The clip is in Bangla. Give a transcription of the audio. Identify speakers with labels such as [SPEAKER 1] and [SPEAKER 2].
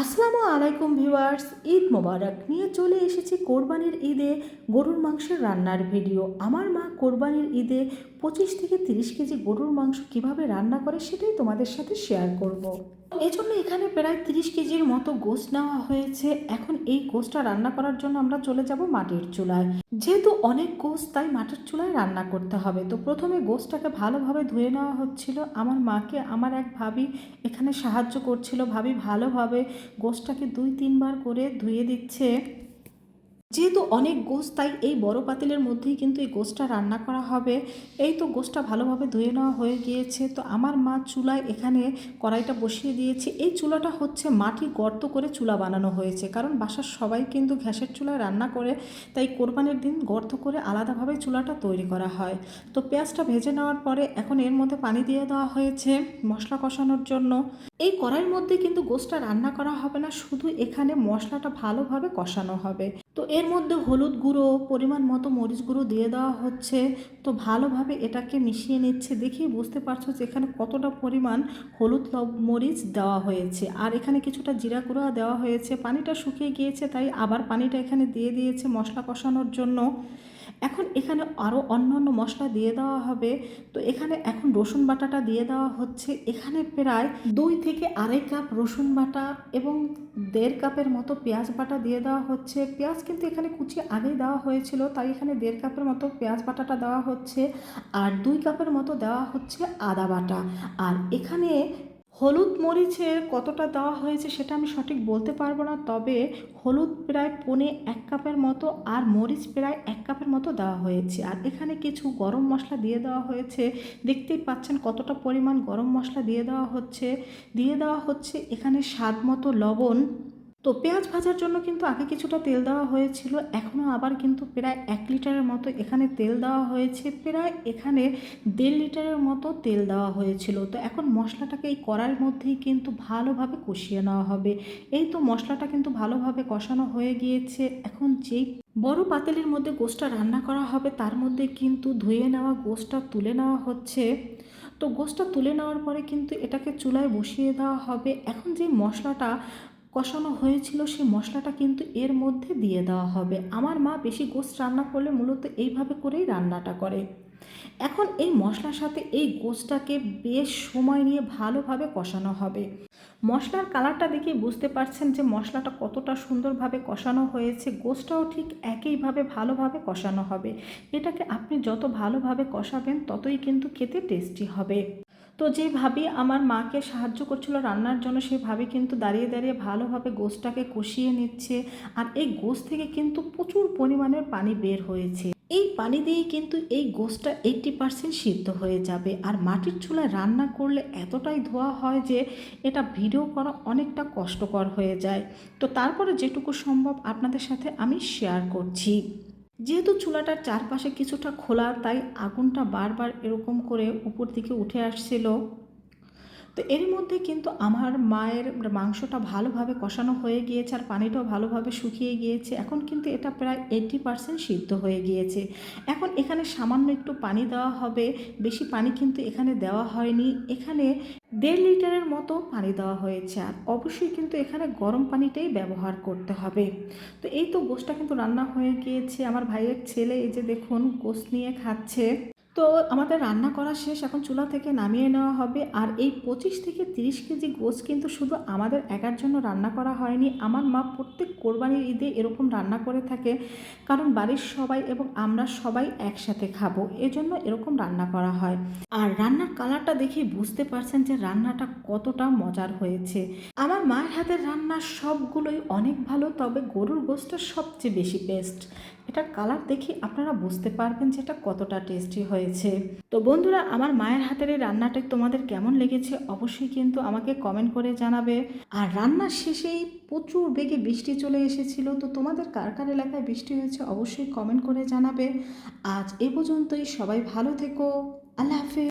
[SPEAKER 1] আসসালামু আলাইকুম ভিউয়ার্স, ঈদ মোবারক নিয়ে চলে এসেছি কোরবানির ঈদে গরুর মাংসের রান্নার ভিডিও। আমার মা কোরবানির ঈদে পঁচিশ থেকে তিরিশ কেজি গরুর মাংস কীভাবে রান্না করে সেটাই তোমাদের সাথে শেয়ার করব। এই জন্য এখানে প্রায় তিরিশ কেজির মতো গোস নেওয়া হয়েছে। এখন এই গোসটা রান্না করার জন্য আমরা চলে যাব মাটির চুলায়। যেহেতু অনেক গোস তাই মাটির চুলায় রান্না করতে হবে। তো প্রথমে গোসটাকে ভালোভাবে ধুয়ে নেওয়া হচ্ছিল। আমার মাকে, আমার এক ভাবি এখানে সাহায্য করছিল। ভাবি ভালোভাবে গোসটাকে দুই, তিনবার করে ধুয়ে দিচ্ছে। যেহেতু অনেক গোস তাই এই বড় পাতিলের মধ্যেই কিন্তু এই গোসটা রান্না করা হবে। এই তো গোসটা ভালোভাবে ধুয়ে নেওয়া হয়ে গিয়েছে। তো আমার মা চুলায় এখানে কড়াইটা বসিয়ে দিয়েছে। এই চুলাটা হচ্ছে মাটি গর্ত করে চুলা বানানো হয়েছে। কারণ বাসার সবাই কিন্তু গ্যাসের চুলায় রান্না করে, তাই কোরবানির দিন গর্ত করে আলাদাভাবে চুলাটা তৈরি করা হয়। তো পেঁয়াজটা ভেজে নেওয়ার পরে এখন এর মধ্যে পানি দিয়ে দেওয়া হয়েছে মশলা কষানোর জন্য। এই কড়াইয়ের মধ্যে কিন্তু গোসটা রান্না করা হবে না, শুধু এখানে মশলাটা ভালোভাবে কষানো হবে। তো এর মধ্যে হলুদ গুঁড়ো, পরিমাণ মতো মরিচ গুঁড়ো দিয়ে দেওয়া হচ্ছে। তো ভালোভাবে এটাকে মিশিয়ে নিচ্ছে দেখেই বুঝতে পারছ যে এখানে কতটা পরিমাণ হলুদ লব মরিচ দেওয়া হয়েছে। আর এখানে কিছুটা জিরা গুঁড়ো দেওয়া হয়েছে। পানিটা শুকিয়ে গিয়েছে, তাই আবার পানিটা এখানে দিয়ে দিয়েছে মশলা কষানোর জন্য। এখন এখানে আরও অন্য অন্য মশলা দিয়ে দেওয়া হবে। তো এখানে এখন রসুন বাটাটা দিয়ে দেওয়া হচ্ছে। এখানে প্রায় দুই থেকে আড়াই কাপ রসুন বাটা এবং দেড় কাপের মতো পেঁয়াজ বাটা দিয়ে দেওয়া হচ্ছে। পেঁয়াজ কিন্তু এখানে কুচি আগেই দেওয়া হয়েছিল, তাই এখানে দেড় কাপের মতো পেঁয়াজ বাটাটা দেওয়া হচ্ছে আর দুই কাপের মতো দেওয়া হচ্ছে আদা বাটা। আর এখানে হলুদ মরিচের কতটা দেওয়া হয়েছে সেটা আমি সঠিক বলতে পারব না, তবে হলুদ প্রায় পনে এক কাপের মতো আর মরিচ প্রায় এক কাপের মতো দেওয়া হয়েছে। আর এখানে কিছু গরম মশলা দিয়ে দেওয়া হয়েছে, দেখতেই পাচ্ছেন কতটা পরিমাণ গরম মশলা দিয়ে দেওয়া হচ্ছে। দিয়ে দেওয়া হচ্ছে এখানে স্বাদ মতো লবণ তো পেঁয়াজ ভাজার জন্য কিন্তু আগে কিছুটা তেল দেওয়া হয়েছিল, এখনও আবার কিন্তু প্রায় এক লিটারের মতো এখানে তেল দেওয়া হয়েছে, প্রায় এখানে দেড় লিটারের মতো তেল দেওয়া হয়েছিল। তো এখন মশলাটাকে এই কড়াইয়ের মধ্যেই কিন্তু ভালোভাবে কষিয়ে নেওয়া হবে। এই তো মশলাটা কিন্তু ভালোভাবে কষানো হয়ে গিয়েছে। এখন যেই বড় পাতিলের মধ্যে গোশটা রান্না করা হবে, তার মধ্যে কিন্তু ধুয়ে নেওয়া গোশটা তুলে নেওয়া হচ্ছে। তো গোশটা তুলে নেওয়ার পরে কিন্তু এটাকে চুলায় বসিয়ে দেওয়া হবে। এখন যে মশলাটা কষানো হয়েছিল সেই মশলাটা কিন্তু এর মধ্যে দিয়ে দেওয়া হবে। আমার মা বেশি গোস্ত রান্না করলে মূলত এইভাবে করেই রান্নাটা করে। এখন এই মশলার সাথে এই গোস্তটাকে বেশ সময় নিয়ে ভালোভাবে কষানো হবে। মশলার কালারটা দেখে বুঝতে পারছেন যে মশলাটা কতটা সুন্দরভাবে কষানো হয়েছে। গোস্তটাও ঠিক একইভাবে ভালোভাবে কষানো হবে। এটাকে আপনি যত ভালোভাবে কষাবেন ততই কিন্তু খেতে টেস্টি হবে। তো যে ভাবি আমার মাকে সাহায্য করছিল রান্নার জন্য সেই ভাবি কিন্তু দাঁড়িয়ে দাঁড়িয়ে ভালোভাবে গোস্তটাকে কষিয়ে নিচ্ছে আর এই গোস্ত থেকে কিন্তু প্রচুর পরিমাণের পানি বের হয়েছে। এই পানি দিয়েই কিন্তু এই গোস্তটা এইটটি পার্সেন্ট সিদ্ধ হয়ে যাবে আর মাটির চুলায় রান্না করলে এতটাই ধোয়া হয় যে এটা ভিডিও করা অনেকটা কষ্টকর হয়ে যায়। তো তারপরে যেটুকু সম্ভব আপনাদের সাথে আমি শেয়ার করছি। যেহেতু চুলাটার চারপাশে কিছুটা খোলা তাই আগুনটা বারবার এরকম করে উপর দিকে উঠে আসছিল। তো এর মধ্যে কিন্তু আমার মায়ের মাংসটা ভালোভাবে কষানো হয়ে গিয়েছে আর পানিটাও ভালোভাবে শুকিয়ে গিয়েছে। এখন কিন্তু এটা প্রায় এইটটি পারসেন্ট সিদ্ধ হয়ে গিয়েছে। এখন এখানে সামান্য একটু পানি দেওয়া হবে। বেশি পানি কিন্তু এখানে দেওয়া হয়নি। এখানে দেড় লিটারের মতো পানি দেওয়া হয়েছে আর অবশ্যই কিন্তু এখানে গরম পানিটাই ব্যবহার করতে হবে। তো এই তো গোষ্ঠটা কিন্তু রান্না হয়ে গিয়েছে। আমার ভাইয়ের ছেলে এই যে দেখুন গোশ নিয়ে খাচ্ছে। তো আমাদের রান্না করা শেষ, এখন চুলা থেকে নামিয়ে নেওয়া হবে। আর এই পঁচিশ থেকে তিরিশ কেজি গোস কিন্তু শুধু আমাদের একার জন্য রান্না করা হয়নি। আমার মা প্রত্যেক কোরবানির ঈদে এরকম রান্না করে থাকে। কারণ বাড়ির সবাই এবং আমরা সবাই একসাথে খাব, এজন্য এরকম রান্না করা হয়। আর রান্নার কালারটা দেখে বুঝতে পারছেন যে রান্নাটা কতটা মজার হয়েছে। আমার মায়ের হাতের রান্না সবগুলোই অনেক ভালো, তবে গরুর গোস্তটা সবচেয়ে বেশি বেস্ট এটার কালার দেখে আপনারা বুঝতে পারবেন যে এটা কতটা টেস্টি হয়েছে। তো বন্ধুরা, আমার মায়ের হাতের এই রান্নাটা তোমাদের কেমন লেগেছে অবশ্যই কিন্তু আমাকে কমেন্ট করে জানাবে। আর রান্নার শেষেই প্রচুর বেগে বৃষ্টি চলে এসেছিল, তো তোমাদের কার কার এলাকায় বৃষ্টি হয়েছে অবশ্যই কমেন্ট করে জানাবে। আজ এ পর্যন্তই, সবাই ভালো থেকো, আল্লাহ হাফেজ।